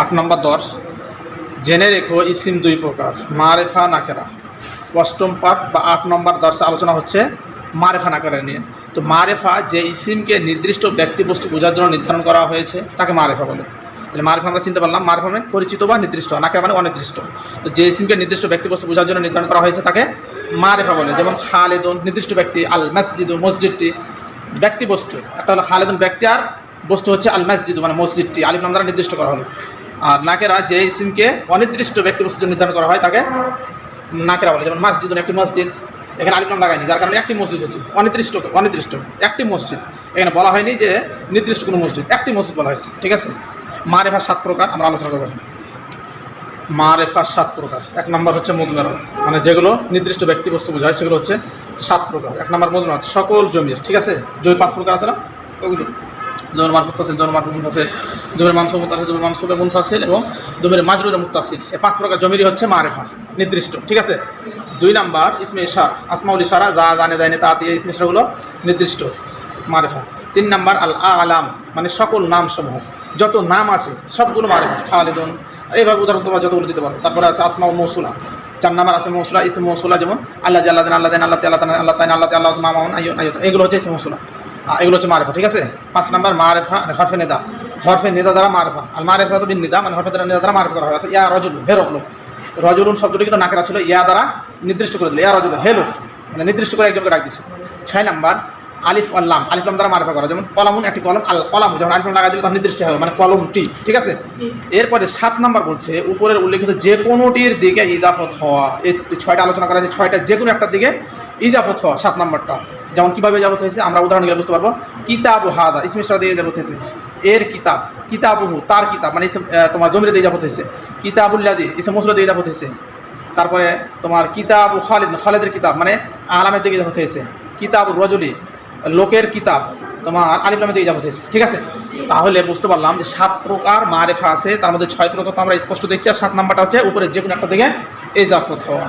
আট নম্বর দশ। জেনে রেখো ইসিম দুই প্রকার, মারেফা নাকেরা। অষ্টম পাঠ বা আট নম্বর দর্শে আলোচনা হচ্ছে মারেফা নাকেরা নিয়ে। তো মারেফা যে ইসিমকে নির্দিষ্ট ব্যক্তিবস্তু বোঝার জন্য নির্ধারণ করা হয়েছে, তাকে মারেফা বলে। তাহলে মারেফা আমরা চিনতে পারলাম, মারেফা মানে পরিচিত বা নির্দিষ্ট, নাকেরা মানে অনির্দিষ্ট। তো যে ইসিমকে নির্দিষ্ট ব্যক্তিবস্তু বোঝার জন্য নির্ধারণ করা হয়েছে, তাকে মারেফা বলে। যেমন খালেদুন, নির্দিষ্ট ব্যক্তি, আল মসজিদ, মসজিদটি ব্যক্তিবস্তু। একটা হলো খালেদুন ব্যক্তি আর বস্তু হচ্ছে আল মসজিদ মানে মসজিদটি। আলিফ নাম দ্বারা নির্দিষ্ট করা হলো। আর নাকেরা যে সিমকে অনির্দিষ্ট ব্যক্তিবস্তু নির্ধারণ করা হয় তাকে নাকেরা বলে যেমন মসজিদ একটি মসজিদ। এখানে আলিফ নাম লাগায়নি, যার কারণে একটি মসজিদ হচ্ছে। অনির্দিষ্ট অনির্দিষ্ট, একটি মসজিদ। এখানে বলা হয়নি যে নির্দিষ্ট কোনো মসজিদ, একটি মসজিদ বলা হয়েছে, ঠিক আছে? মারেফার সাত প্রকার, আমরা আলোচনা করব। মারেফার সাত প্রকার। এক নম্বর হচ্ছে মজুমার মানে যেগুলো নির্দিষ্ট ব্যক্তিবস্তু বোঝায়, সেগুলো হচ্ছে সাত প্রকার। এক নম্বর মজুমার সকল জমির, ঠিক আছে? জমি পাঁচ প্রকার আছে না? ওগুলো। জমির মারফত আছে জমির মারফত জমির মাংস মুতাসিল জমির মাংস মুনফাসিল এবং জমির মাজরুর মুতাসিল এই পাঁচ প্রকার জমিরই হচ্ছে মারেফা নির্দিষ্ট ঠিক আছে দুই নাম্বার ইসমে ইশারা আসমাউল ইশারা যা জানে জানে তা দিয়ে ইসমে ইশারাগুলো নির্দিষ্ট মারেফা তিন নাম্বার আল আলাম মানে সকল নাম সমূহ যত নাম আছে সবগুলো মারেফা খালিদুন এইভাবে উদাহরণ তোমরা যতগুলো দিতে পারো তারপরে আছে আসমাউল মৌসুলা চার নাম্বার আছে মৌসুলা ইসে মৌসুলা যেমন আল্লাহ আল্লাহ দেন আল্লাহ দেন আল্লাহ আল্লাহ তাআলা, আল্লাহ তাইন আল্লাহ আল্লাহ মামাউন আইয়ুন আইয়ুন এগুলো হচ্ছে ইসে মৌসুলা আহ, এগুলো হচ্ছে মারেফা ঠিক আছে? পাঁচ নাম্বার মারেফা হরফে নেদা। হরফে নেদা দ্বারা মারেফা। আর মারেফা তো বিন নিদা মানে হরফে দ্বারা নেদা দ্বারা মারেফা করা হয়। অর্থাৎ ইয়া রজুল হেরো লোক রজুলুন শব্দটি কিন্তু নাকেরা ছিল ইয়া দ্বারা নির্দিষ্ট করে দিল। ইয়া রজুল হেলো মানে নির্দিষ্ট করে একজনকে ডাক দিচ্ছে ছয় নাম্বার আলিফ আল্লাম আলিফ লাম দ্বারা মারেফা করা যেমন কলামুন একটি কলম আল কলাম। যখন আলিফ লাগা দিলে তখন নির্দিষ্ট হবে মানে কলমটি ঠিক আছে? এরপরে সাত নাম্বার বলছে উপরের উল্লেখিত যে কোনোটির দিকে ইজাফত হওয়া। এই ছয়টা আলোচনা করা যে ছয়টা যে কোনো একটার দিকে ইজাফত হওয়া, সাত নম্বরটা। যেমন কীভাবে ইজাফত হয়েছে, আমরা উদাহরণ দিলে বুঝতে পারব। কিতাব হাদা ইসমিশরা দিয়ে ইজাফত হয়েছে। এর কিতাব, কিতাবহু, তার কিতাব মানে তোমার জমিরে দিয়ে ইজাফত হয়েছে। কিতাবুল্লাদি ইসম মসুলা দিয়ে ইজাফত হয়েছে। তারপরে তোমার কিতাব খালিদ, খালেদের কিতাব মানে আলামের দিকে ইজাফত হয়েছে। কিতাব রজলি, লোকের কিতাব, তোমার আলিফলামের দিকে ইজাফত হয়েছে। ঠিক আছে? তাহলে বুঝতে পারলাম যে সাত প্রকার মারেফা আছে। তার মধ্যে ছয় প্রকার তো আমরা স্পষ্ট দেখছি, আর সাত নাম্বারটা হচ্ছে উপরে যে কোনো একটা দিকে ইজাফত হওয়া।